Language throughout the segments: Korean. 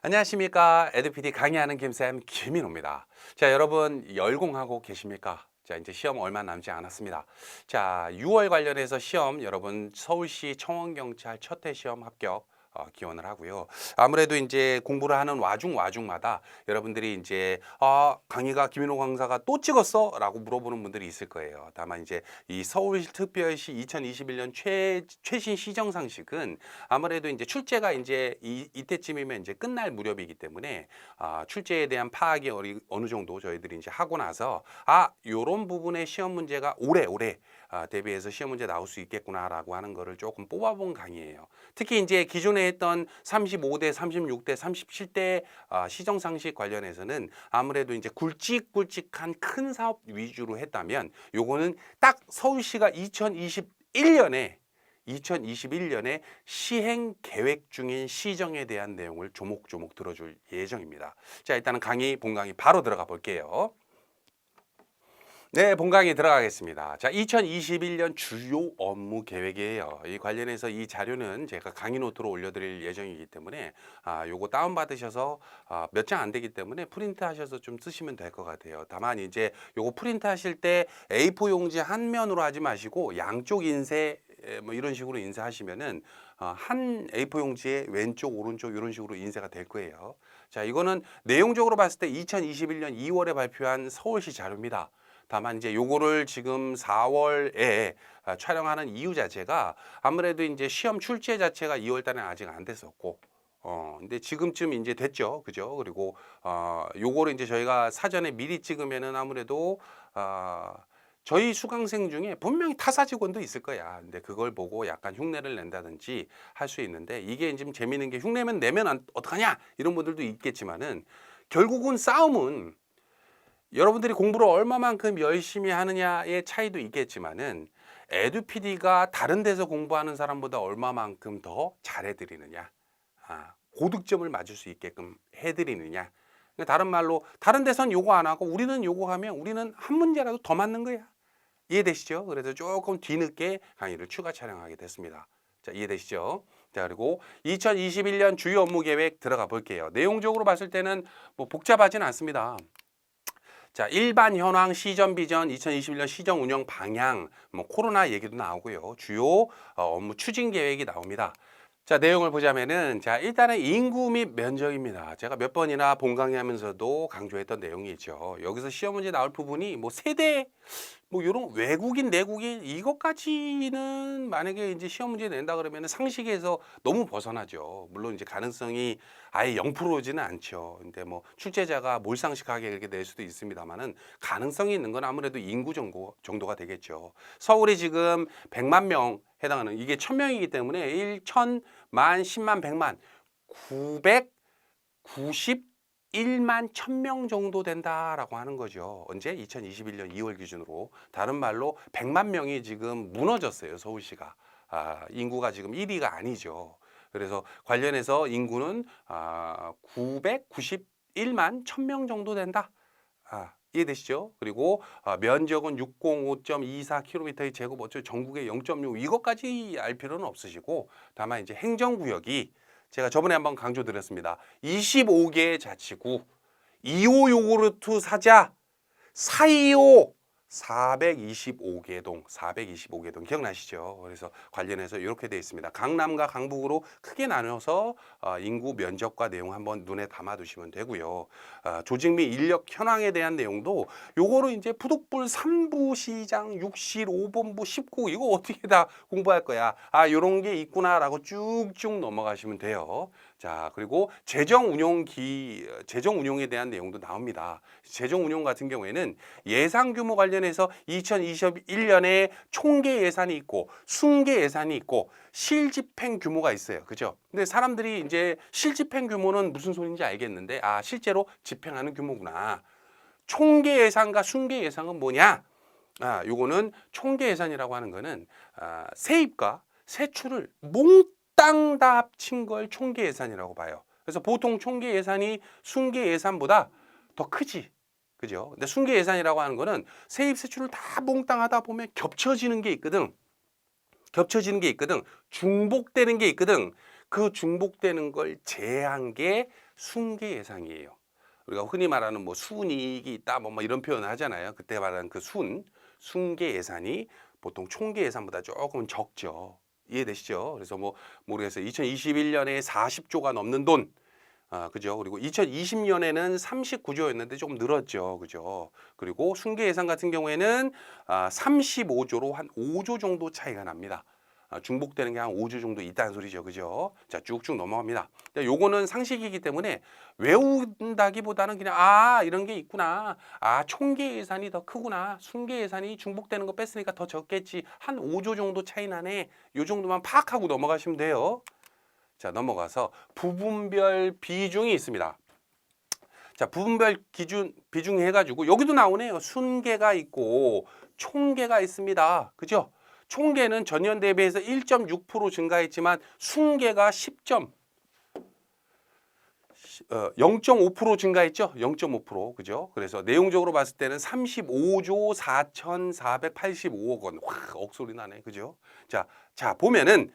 안녕하십니까. 에듀피디 강의하는 김쌤 김인호입니다. 자, 여러분 열공하고 계십니까? 자, 이제 시험 얼마 남지 않았습니다. 자, 6월 관련해서 시험 여러분 서울시 청원경찰 첫회 시험 합격 어, 기원을 하고요. 아무래도 이제 공부를 하는 와중 와중마다 여러분들이 이제 아 강의가 김인호 강사가 또 찍었어라고 물어보는 분들이 있을 거예요. 다만 이제 이 서울특별시 2021년 최 최신 시정 상식은 아무래도 이제 출제가 이제 이, 이때쯤이면 이제 끝날 무렵이기 때문에 아, 출제에 대한 파악이 어리, 어느 정도 저희들이 이제 하고 나서 아 요런 부분의 시험 문제가 오래 오래 아, 대비해서 시험 문제 나올 수 있겠구나라고 하는 거를 조금 뽑아본 강의예요. 특히 이제 기존에 했던 35대, 36대, 37대 아, 시정 상식 관련해서는 아무래도 이제 굵직굵직한 큰 사업 위주로 했다면 요거는 딱 서울시가 2021년에 2021년에 시행 계획 중인 시정에 대한 내용을 조목조목 들어줄 예정입니다. 자, 일단은 강의 본 강의 바로 들어가 볼게요. 네, 본강의 들어가겠습니다. 자, 2021년 주요 업무 계획이에요. 이 관련해서 이 자료는 제가 강의 노트로 올려드릴 예정이기 때문에 아, 요거 다운 받으셔서 아, 몇 장 안 되기 때문에 프린트 하셔서 좀 쓰시면 될 것 같아요. 다만 이제 요거 프린트 하실 때 A4 용지 한 면으로 하지 마시고 양쪽 인쇄 에, 뭐 이런 식으로 인쇄하시면은 어, 한 A4 용지에 왼쪽 오른쪽 이런 식으로 인쇄가 될 거예요. 자, 이거는 내용적으로 봤을 때 2021년 2월에 발표한 서울시 자료입니다. 다만 이제 요거를 지금 4월에 아, 촬영하는 이유 자체가 아무래도 이제 시험 출제 자체가 2월 달에 아직 안 됐었고 어 근데 지금쯤 이제 됐죠. 그죠? 그리고 어 요거를 이제 저희가 사전에 미리 찍으면은 아무래도 아 저희 수강생 중에 분명히 타사 직원도 있을 거야. 근데 그걸 보고 약간 흉내를 낸다든지 할 수 있는데 이게 지금 재미있는 게 흉내면 내면 안, 어떡하냐 이런 분들도 있겠지만은 결국은 싸움은 여러분들이 공부를 얼마만큼 열심히 하느냐의 차이도 있겠지만은 에듀피디가 다른 데서 공부하는 사람보다 얼마만큼 더 잘해드리느냐, 아, 고득점을 맞을 수 있게끔 해드리느냐. 그러니까 다른 말로 다른 데선 요거 안 하고 우리는 요거 하면 우리는 한 문제라도 더 맞는 거야. 이해되시죠? 그래서 조금 뒤늦게 강의를 추가 촬영하게 됐습니다. 자, 이해되시죠? 자, 그리고 2021년 주요 업무 계획 들어가 볼게요. 내용적으로 봤을 때는 뭐 복잡하진 않습니다. 자, 일반 현황 시전 비전 2021년 시정 운영 방향 뭐 코로나 얘기도 나오고요. 주요 어, 업무 추진 계획이 나옵니다. 자, 내용을 보자면은 자, 일단은 인구 및 면적입니다. 제가 몇 번이나 본강의 하면서도 강조했던 내용이죠. 여기서 시험 문제 나올 부분이 뭐 세대 뭐 이런 외국인 내국인 이것까지는 만약에 이제 시험 문제 낸다 그러면 상식에서 너무 벗어나죠. 물론 이제 가능성이 아예 0%지는 않죠. 근데 뭐 출제자가 몰상식하게 이렇게 낼 수도 있습니다만은 가능성이 있는 건 아무래도 인구 정도 정도가 되겠죠. 서울이 지금 100만 명 해당하는 이게 1000명이기 때문에 1, 1000, 만, 10만, 100만 991만 1000명 정도 된다라고 하는 거죠. 언제? 2021년 2월 기준으로. 다른 말로 100만 명이 지금 무너졌어요. 서울시가. 아, 인구가 지금 1위가 아니죠. 그래서 관련해서 인구는 아, 991만 1000명 정도 된다. 아, 이해되시죠? 그리고 아, 면적은 605.24km의 제곱 어쩌 전국의 0.6 이것까지 알 필요는 없으시고 다만 이제 행정구역이 제가 저번에 한번 강조드렸습니다. 25개의 자치구 2호 요구르트 사자 425 425개 동, 425개 동 기억나시죠? 그래서 관련해서 이렇게 되어 있습니다. 강남과 강북으로 크게 나눠서 어, 인구 면적과 내용 한번 눈에 담아두시면 되고요. 어, 조직 및 인력 현황에 대한 내용도 요거를 이제 부득불 3부 시장, 6실, 5본부, 19 이거 어떻게 다 공부할 거야? 아, 요런 게 있구나라고 쭉쭉 넘어가시면 돼요. 자, 그리고 재정 운용 기 재정 운용에 대한 내용도 나옵니다. 재정 운용 같은 경우에는 예상 규모 관련해서 2021년에 총계 예산이 있고 순계 예산이 있고 실집행 규모가 있어요. 그죠? 근데 사람들이 이제 실집행 규모는 무슨 소리인지 알겠는데 아, 실제로 집행하는 규모구나. 총계 예산과 순계 예산은 뭐냐? 아, 요거는 총계 예산이라고 하는 거는 아, 세입과 세출을 몽 땅 다 합친 걸 총계 예산이라고 봐요. 그래서 보통 총계 예산이 순계 예산보다 더 크지. 그죠? 근데 순계 예산이라고 하는 거는 세입 세출을 다 몽땅 하다 보면 겹쳐지는 게 있거든. 겹쳐지는 게 있거든. 중복되는 게 있거든. 그 중복되는 걸 제한 게 순계 예상이에요. 우리가 흔히 말하는 뭐 순이익이 있다 뭐, 뭐 이런 표현을 하잖아요. 그때 말하는 그 순, 순계 예산이 보통 총계 예산보다 조금 적죠. 이해되시죠? 그래서 뭐 모르겠어요. 2021년에 40조가 넘는 돈, 아, 그죠? 그리고 2020년에는 39조였는데 조금 늘었죠. 그죠? 그리고 순계 예산 같은 경우에는 아, 35조로 한 5조 정도 차이가 납니다. 아, 중복되는 게 한 5조 정도 있다는 소리죠. 그죠? 자, 쭉쭉 넘어갑니다. 자, 요거는 상식이기 때문에 외운다기보다는 그냥 아, 이런 게 있구나. 아, 총계 예산이 더 크구나. 순계 예산이 중복되는 거 뺐으니까 더 적겠지. 한 5조 정도 차이 나네. 요 정도만 파악하고 넘어가시면 돼요. 자, 넘어가서 부분별 비중이 있습니다. 자, 부분별 기준 비중 해 가지고 여기도 나오네요. 순계가 있고 총계가 있습니다. 그죠? 총계는 전년 대비해서 1.6% 증가했지만 순계가 10점 어, 0.5% 증가했죠? 0.5% 그죠? 그래서 내용적으로 봤을 때는 35조 4,485억 원. 와, 억소리 나네. 그죠? 자, 자, 보면은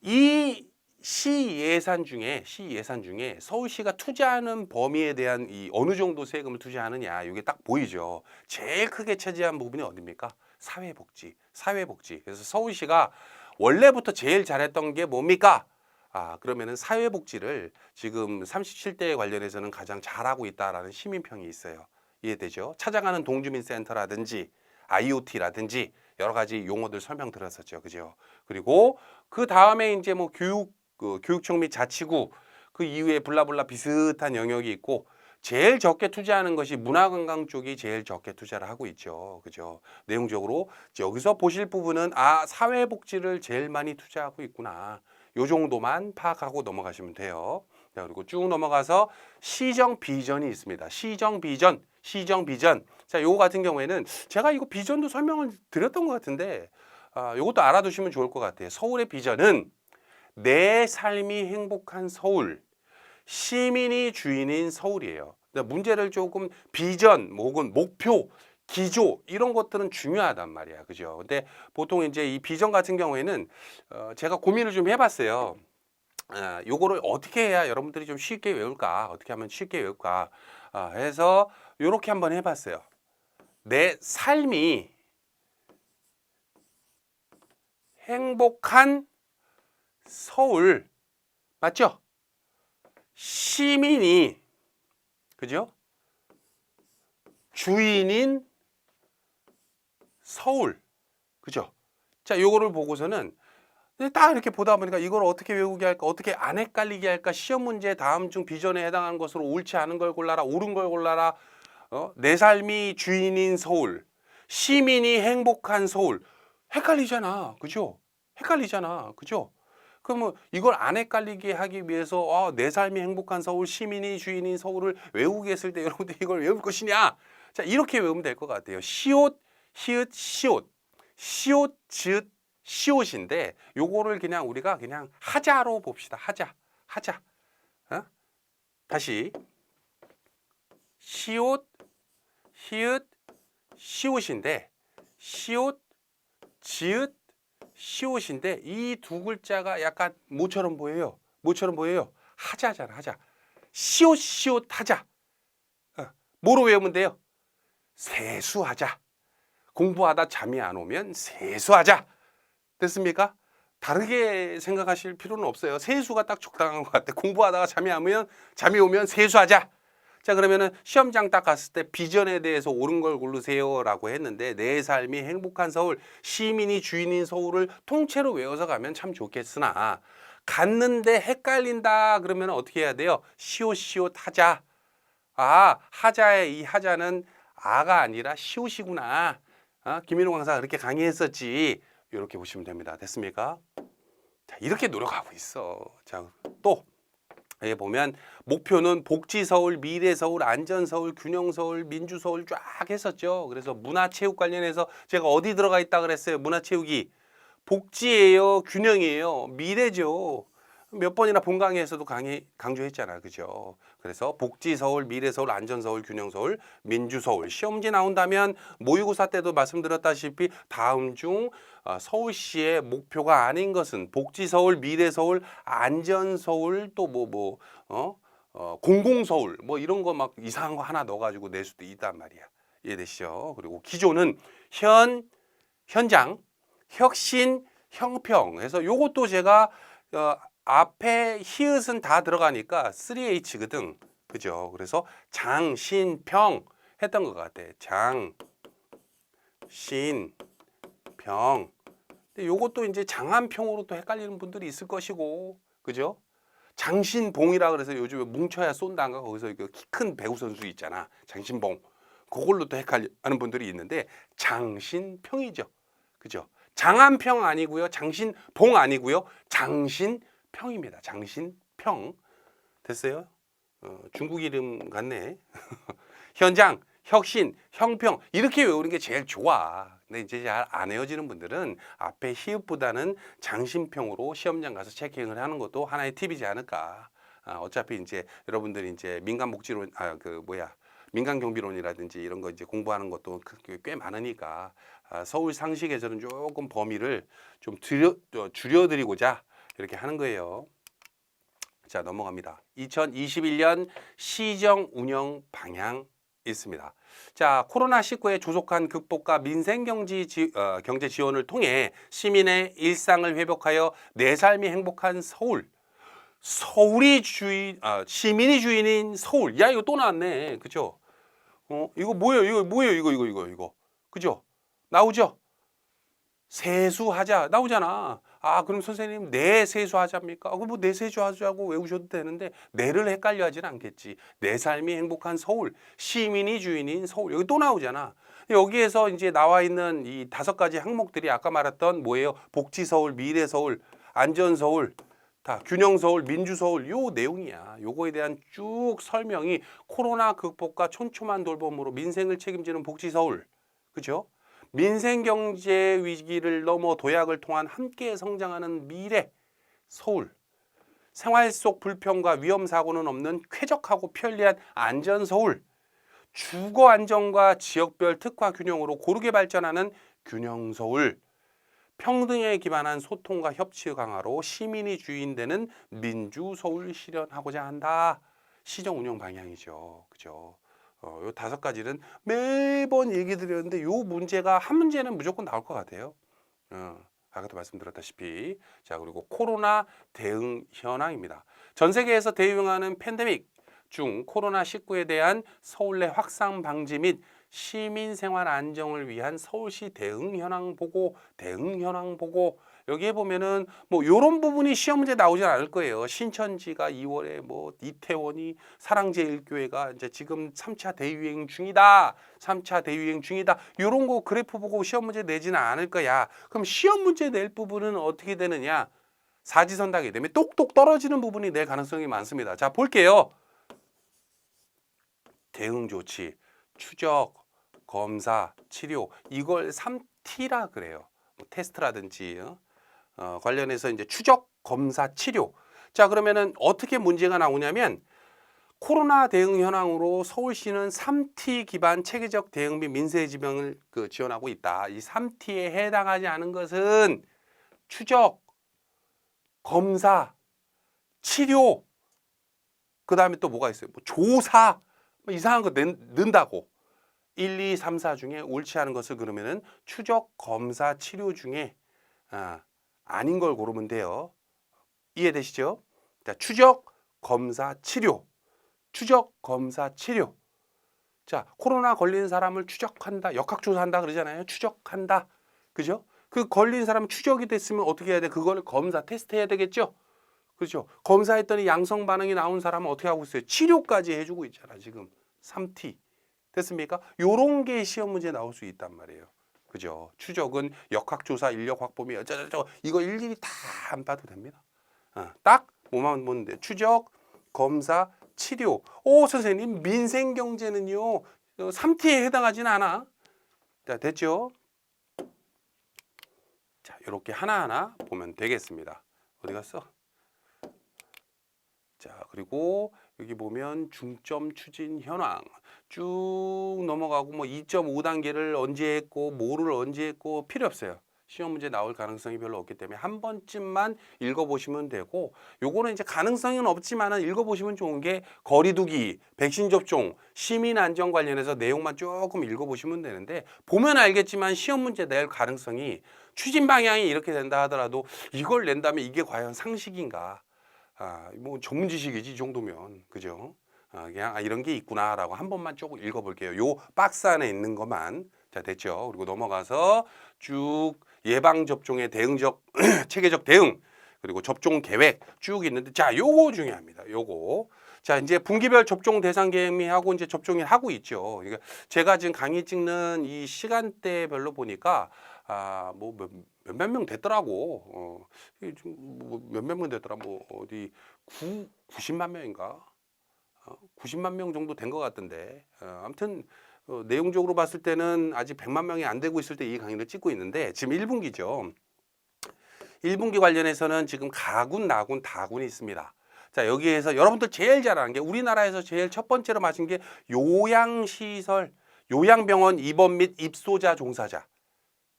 이 시 예산 중에 시 예산 중에 서울시가 투자하는 범위에 대한 이 어느 정도 세금을 투자하느냐 이게 딱 보이죠. 제일 크게 차지한 부분이 어디입니까? 사회복지, 사회복지. 그래서 서울시가 원래부터 제일 잘했던 게 뭡니까? 아 그러면은 사회복지를 지금 37대 관련해서는 가장 잘하고 있다라는 시민평이 있어요. 이해되죠? 찾아가는 동주민센터라든지 IoT라든지 여러 가지 용어들 설명 들었었죠, 그죠? 그리고 그 다음에 이제 뭐 교육 그 교육청 및 자치구 그 이후에 블라블라 비슷한 영역이 있고 제일 적게 투자하는 것이 문화관광 쪽이 제일 적게 투자를 하고 있죠. 그죠? 내용적으로 여기서 보실 부분은 아, 사회복지를 제일 많이 투자하고 있구나. 요 정도만 파악하고 넘어가시면 돼요. 자, 그리고 쭉 넘어가서 시정 비전이 있습니다. 시정 비전, 시정 비전. 자, 요거 같은 경우에는 제가 이거 비전도 설명을 드렸던 것 같은데 아, 요것도 알아두시면 좋을 것 같아요. 서울의 비전은 내 삶이 행복한 서울, 시민이 주인인 서울이에요. 근데 문제를 조금 비전 뭐 혹은 목표, 기조 이런 것들은 중요하단 말이야, 그죠? 근데 보통 이제 이 비전 같은 경우에는 어, 제가 고민을 좀 해봤어요. 아, 요거를 어떻게 해야 여러분들이 좀 쉽게 외울까? 어떻게 하면 쉽게 외울까? 아, 해서 요렇게 한번 해봤어요. 내 삶이 행복한 서울 맞죠? 시민이 그죠? 주인인 서울 그죠? 자, 요거를 보고서는 딱 이렇게 보다 보니까 이걸 어떻게 외우게 할까, 어떻게 안 헷갈리게 할까, 시험 문제 다음 중 비전에 해당하는 것으로 옳지 않은 걸 골라라, 옳은 걸 골라라, 어? 내 삶이 주인인 서울, 시민이 행복한 서울, 헷갈리잖아, 그죠? 헷갈리잖아, 그죠? 그러면 이걸 안 헷갈리게 하기 위해서 아, 내 삶이 행복한 서울, 시민이 주인인 서울을 외우게 했을 때 여러분들 이걸 외울 것이냐? 자, 이렇게 외우면 될 것 같아요. 시옷, 히읗, 시옷, 시옷, 즈읒, 시옷인데 요거를 그냥 우리가 그냥 하자로 봅시다. 하자, 하자. 어? 다시 시옷, 히읗, 시옷인데 시옷, 지읒, 시옷인데 이 두 글자가 약간 뭐처럼 보여요? 뭐처럼 보여요? 하자잖아, 하자. 시옷, 시옷, 하자. 어, 뭐로 외우면 돼요? 세수하자. 공부하다 잠이 안 오면 세수하자. 됐습니까? 다르게 생각하실 필요는 없어요. 세수가 딱 적당한 것 같아. 공부하다가 잠이 안 오면 잠이 오면 세수하자. 자 그러면은 시험장 딱 갔을 때 비전에 대해서 옳은 걸 고르세요라고 했는데 내 삶이 행복한 서울, 시민이 주인인 서울을 통째로 외워서 가면 참 좋겠으나 갔는데 헷갈린다 그러면 어떻게 해야 돼요? 시옷시옷 하자. 아 하자의 이 하자는 아가 아니라 시옷이구나. 아, 김민호 강사가 그렇게 강의했었지. 이렇게 보시면 됩니다. 됐습니까? 자 이렇게 노력하고 있어. 자 또 여기 보면 목표는 복지 서울, 미래 서울, 안전 서울, 균형 서울, 민주 서울 쫙 했었죠. 그래서 문화체육 관련해서 제가 어디 들어가 있다 그랬어요. 문화체육이 복지예요, 균형이에요, 미래죠. 몇 번이나 본 강의에서도 강의 강조했잖아, 그죠? 그래서 복지 서울, 미래 서울, 안전 서울, 균형 서울, 민주 서울 시험지 나온다면 모의고사 때도 말씀드렸다시피 다음 중 어, 서울시의 목표가 아닌 것은 복지 서울, 미래 서울, 안전 서울 또 뭐 뭐 어? 어, 공공 서울 뭐 이런 거 막 이상한 거 하나 넣어가지고 낼 수도 있단 말이야. 이해되시죠? 그리고 기조는 현, 현장, 혁신, 형평 해서 요것도 제가 어, 앞에 히읗은 다 들어가니까 3H거든. 그죠? 그래서 장, 신, 평 했던 것 같아. 장, 신, 평. 근데 요것도 이제 장안평으로 또 헷갈리는 분들이 있을 것이고, 그죠? 장신봉이라 그래서 요즘에 뭉쳐야 쏜다가 거기서 그키큰 배구 선수 있잖아. 장신봉. 그걸로 또 헷갈리는 분들이 있는데 장신평이죠. 그죠? 장안평 아니고요. 장신봉 아니고요. 장신 평입니다. 장신 평. 됐어요? 어, 중국 이름 같네. 현장, 혁신, 형평 이렇게 외우는 게 제일 좋아. 근데 이제 잘 안 외워지는 분들은 앞에 히읗보다는 장신평으로 시험장 가서 체킹을 하는 것도 하나의 팁이지 않을까. 아, 어차피 이제 여러분들이 이제 민간 복지론 아 그 뭐야 민간 경비론이라든지 이런 거 이제 공부하는 것도 그- 꽤 많으니까 아, 서울 상식에서는 조금 범위를 좀 줄여, 어, 줄여드리고자 이렇게 하는 거예요. 자 넘어갑니다. 2021년 시정 운영 방향 있습니다. 자 코로나 19의 조속한 극복과 민생 경제 지, 어, 경제 지원을 통해 시민의 일상을 회복하여 내 삶이 행복한 서울. 서울이 주인, 아, 시민이 주인인 서울. 야 이거 또 나왔네, 그죠? 어 이거 뭐예요? 이거 뭐예요? 이거 이거 이거 이거 그죠? 나오죠? 세수하자 나오잖아. 아 그럼 선생님 내 세수하자입니까? 아, 그럼 뭐내 세수하자고 외우셔도 되는데 내를 헷갈려 하진 않겠지. 내 삶이 행복한 서울, 시민이 주인인 서울 여기 또 나오잖아. 여기에서 이제 나와 있는 이 다섯 가지 항목들이 아까 말했던 뭐예요? 복지 서울, 미래 서울, 안전 서울, 다 균형 서울, 민주 서울 요 내용이야. 요거에 대한 쭉 설명이 코로나 극복과 촘촘한 돌봄으로 민생을 책임지는 복지 서울. 그죠? 민생 경제 위기를 넘어 도약을 통한 함께 성장하는 미래 서울. 생활 속 불평과 위험 사고는 없는 쾌적하고 편리한 안전 서울. 주거 안정과 지역별 특화 균형으로 고르게 발전하는 균형 서울. 평등에 기반한 소통과 협치 강화로 시민이 주인되는 민주 서울 실현하고자 한다. 시정 운영 방향이죠. 그죠? 어, 요 다섯 가지는 매번 얘기 드렸는데 요 문제가 한 문제는 무조건 나올 것 같아요. 어, 아까도 말씀드렸다시피 자 그리고 코로나 대응 현황입니다. 전 세계에서 대응하는 팬데믹 중 코로나 19에 대한 서울 내 확산 방지 및 시민 생활 안정을 위한 서울시 대응 현황 보고 대응 현황 보고 여기에 보면은 뭐 요런 부분이 시험 문제 나오지 않을 거예요. 신천지가 2월에 뭐 이태원이 사랑제일교회가 이제 지금 3차 대유행 중이다. 3차 대유행 중이다. 요런 거 그래프 보고 시험 문제 내지는 않을 거야. 그럼 시험 문제 낼 부분은 어떻게 되느냐? 사지선다하게 되면 똑똑 떨어지는 부분이 낼 가능성이 많습니다. 자, 볼게요. 대응 조치, 추적, 검사, 치료 이걸 3T라 그래요. 뭐 테스트라든지 어? 어, 관련해서 이제 추적, 검사, 치료. 자 그러면은 어떻게 문제가 나오냐면 코로나 대응 현황으로 서울시는 3T 기반 체계적 대응 및 민세 지병을 그 지원하고 있다. 이 3T에 해당하지 않은 것은 추적, 검사, 치료. 그 다음에 또 뭐가 있어요? 뭐 조사, 뭐 이상한 거 낸, 넣는다고. 1, 2, 3, 4 중에 옳지 않은 것을 그러면은 추적, 검사, 치료 중에 아, 아닌 걸 고르면 돼요. 이해되시죠? 자, 추적, 검사, 치료. 추적, 검사, 치료. 자, 코로나 걸린 사람을 추적한다. 역학조사한다 그러잖아요. 추적한다. 그죠? 그 걸린 사람 추적이 됐으면 어떻게 해야 돼? 그걸 검사, 테스트해야 되겠죠? 그렇죠? 검사했더니 양성 반응이 나온 사람은 어떻게 하고 있어요? 치료까지 해주고 있잖아, 지금. 3T. 됐습니까? 요런 게 시험 문제 나올 수 있단 말이에요. 그죠? 추적은 역학조사, 인력 확보미 어쩌저쩌 이거 일일이 다 안 봐도 됩니다. 어, 딱 뭐만 보면 돼. 추적, 검사, 치료. 오 선생님 민생 경제는요 어, 3T에 해당하지는 않아. 자 됐죠? 자 이렇게 하나하나 보면 되겠습니다. 어디 갔어? 자, 그리고 여기 보면 중점 추진 현황 쭉 넘어가고 뭐 2.5단계를 언제 했고 뭐를 언제 했고 필요 없어요. 시험 문제 나올 가능성이 별로 없기 때문에 한 번쯤만 읽어보시면 되고 요거는 이제 가능성은 없지만은 읽어보시면 좋은 게 거리두기, 백신 접종, 시민 안전 관련해서 내용만 조금 읽어보시면 되는데 보면 알겠지만 시험 문제 낼 가능성이 추진 방향이 이렇게 된다 하더라도 이걸 낸다면 이게 과연 상식인가? 아, 뭐 전문 지식이지 이 정도면 그죠? 아, 그냥 아, 이런 게 있구나라고 한 번만 조금 읽어볼게요. 요 박스 안에 있는 것만 자 됐죠. 그리고 넘어가서 쭉 예방 접종의 대응적 체계적 대응 그리고 접종 계획 쭉 있는데 자 요거 중요합니다. 요거 자 이제 분기별 접종 대상 계획하고 이제 접종을 하고 있죠. 그러니까 제가 지금 강의 찍는 이 시간대별로 보니까 아뭐 몇몇 명 됐더라고. 어, 뭐 몇몇 명 됐더라. 뭐 어디 구 90만 명인가? 어, 90만 명 정도 된 것 같던데. 어, 아무튼 어, 내용적으로 봤을 때는 아직 100만 명이 안 되고 있을 때 이 강의를 찍고 있는데 지금 1분기죠. 1분기 관련해서는 지금 가군, 나군, 다군이 있습니다. 자, 여기에서 여러분들 제일 잘 아는 게 우리나라에서 제일 첫 번째로 맞은 게 요양시설, 요양병원 입원 및 입소자 종사자.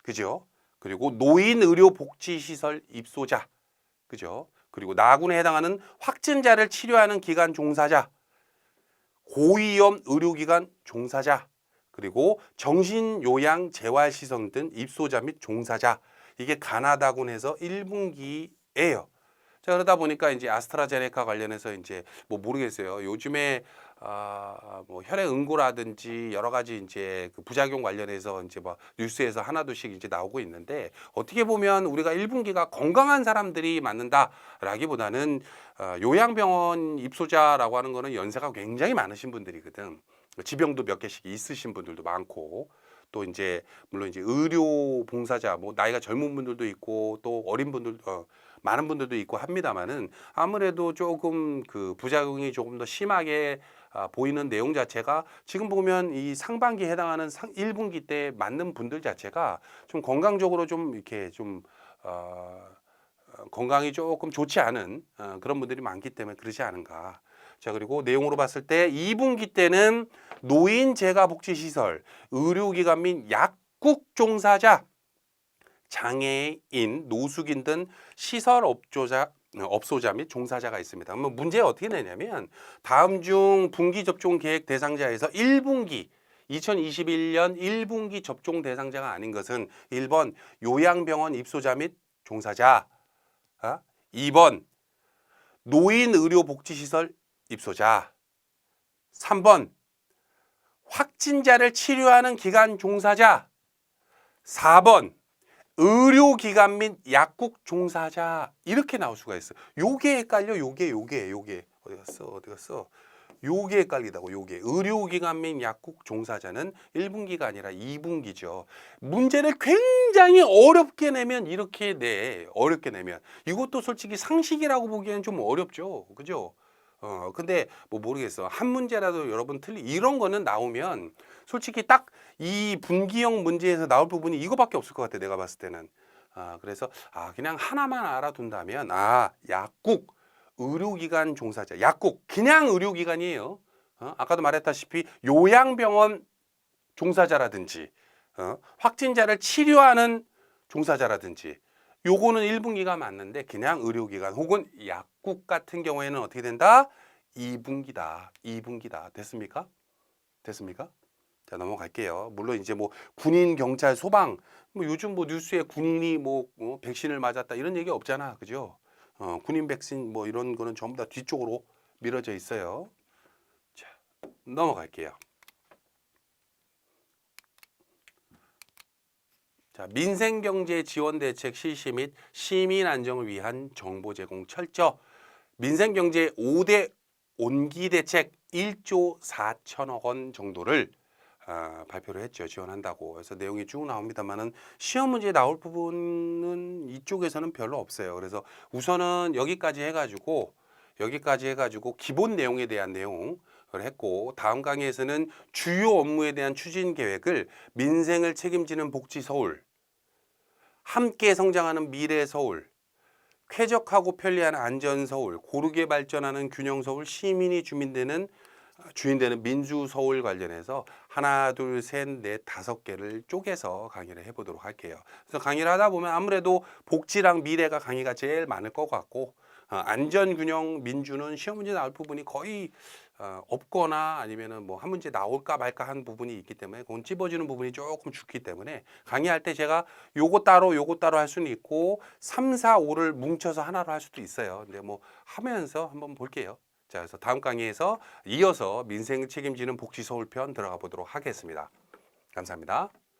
그죠? 그리고 노인 의료 복지 시설 입소자. 그죠? 그리고 나군에 해당하는 확진자를 치료하는 기관 종사자. 고위험 의료기관 종사자. 그리고 정신요양 재활시설 등 입소자 및 종사자. 이게 가나다군에서 1분기예요. 자 그러다 보니까 이제 아스트라제네카 관련해서 이제 뭐 모르겠어요. 요즘에 아뭐 혈액 응고라든지 여러 가지 이제 그 부작용 관련해서 이제 뭐 뉴스에서 하나둘씩 이제 나오고 있는데 어떻게 보면 우리가 1분기가 건강한 사람들이 맞는다라기보다는 어, 요양병원 입소자라고 하는 거는 연세가 굉장히 많으신 분들이거든. 지병도 몇 개씩 있으신 분들도 많고 또 이제 물론 이제 의료 봉사자 뭐 나이가 젊은 분들도 있고 또 어린 분들 어, 많은 분들도 있고 합니다만은 아무래도 조금 그 부작용이 조금 더 심하게 아, 보이는 내용 자체가 지금 보면 이 상반기에 해당하는 상, 1분기 때 맞는 분들 자체가 좀 건강적으로 좀 이렇게 좀 어, 어, 건강이 조금 좋지 않은 어, 그런 분들이 많기 때문에 그러지 않은가. 자 그리고 내용으로 봤을 때 2분기 때는 노인 재가 복지 시설, 의료기관 및 약국 종사자, 장애인, 노숙인 등 시설 업조자 업소자 및 종사자가 있습니다. 그러면 문제가 어떻게 되냐면 다음 중 분기 접종 계획 대상자에서 1분기 2021년 1분기 접종 대상자가 아닌 것은 1번 요양병원 입소자 및 종사자, 아? 2번 노인 의료복지시설 입소자, 3번 확진자를 치료하는 기관 종사자, 4번 의료기관 및 약국 종사자 이렇게 나올 수가 있어. 요게 헷갈려. 요게 요게 요게 어디 갔어? 어디 갔어? 요게 헷갈리다고 요게 의료기관 및 약국 종사자는 1분기가 아니라 2분기죠. 문제를 굉장히 어렵게 내면 이렇게 내 어렵게 내면 이것도 솔직히 상식이라고 보기에는 좀 어렵죠. 그죠? 어 근데 뭐 모르겠어 한 문제라도 여러분 틀리 이런 거는 나오면 솔직히 딱 이 분기형 문제에서 나올 부분이 이거밖에 없을 것 같아 내가 봤을 때는 아 그래서 아 그냥 하나만 알아둔다면 아 약국 의료기관 종사자 약국 그냥 의료기관이에요 어? 아까도 말했다시피 요양병원 종사자라든지 어? 확진자를 치료하는 종사자라든지 요거는 1분기가 맞는데 그냥 의료기관 혹은 약 국 같은 경우에는 어떻게 된다? 2분기다. 2분기다. 됐습니까? 됐습니까? 자, 넘어갈게요. 물론 이제 뭐 군인, 경찰, 소방 뭐 요즘 뭐 뉴스에 군인이 뭐 어, 백신을 맞았다 이런 얘기 없잖아. 그죠? 어, 군인 백신 뭐 이런 거는 전부 다 뒤쪽으로 밀어져 있어요. 자, 넘어갈게요. 자, 민생경제 지원 대책 실시 및 시민 안정을 위한 정보 제공 철저. 민생경제 5대 온기 대책 1조 4천억 원 정도를 아, 발표를 했죠. 지원한다고. 그래서 내용이 쭉 나옵니다만은 시험 문제에 나올 부분은 이쪽에서는 별로 없어요. 그래서 우선은 여기까지 해가지고 여기까지 해가지고 기본 내용에 대한 내용 을 했고 다음 강의에서는 주요 업무에 대한 추진 계획을 민생을 책임지는 복지 서울, 함께 성장하는 미래 서울, 쾌적하고 편리한 안전 서울, 고르게 발전하는 균형 서울, 시민이 주민되는 주인되는 민주 서울 관련해서 하나, 둘, 셋, 넷, 다섯 개를 쪼개서 강의를 해보도록 할게요. 그래서 강의를 하다 보면 아무래도 복지랑 미래가 강의가 제일 많을 것 같고 어, 안전 균형 민주는 시험 문제 나올 부분이 거의 어, 없거나 아니면은 뭐 한 문제 나올까 말까 한 부분이 있기 때문에 그건 찝어주는 부분이 조금 죽기 때문에 강의할 때 제가 요거 따로 요거 따로 할 수는 있고 3, 4, 5를 뭉쳐서 하나로 할 수도 있어요. 근데 뭐 하면서 한번 볼게요. 자, 그래서 다음 강의에서 이어서 민생 책임지는 복지 서울 편 들어가 보도록 하겠습니다. 감사합니다.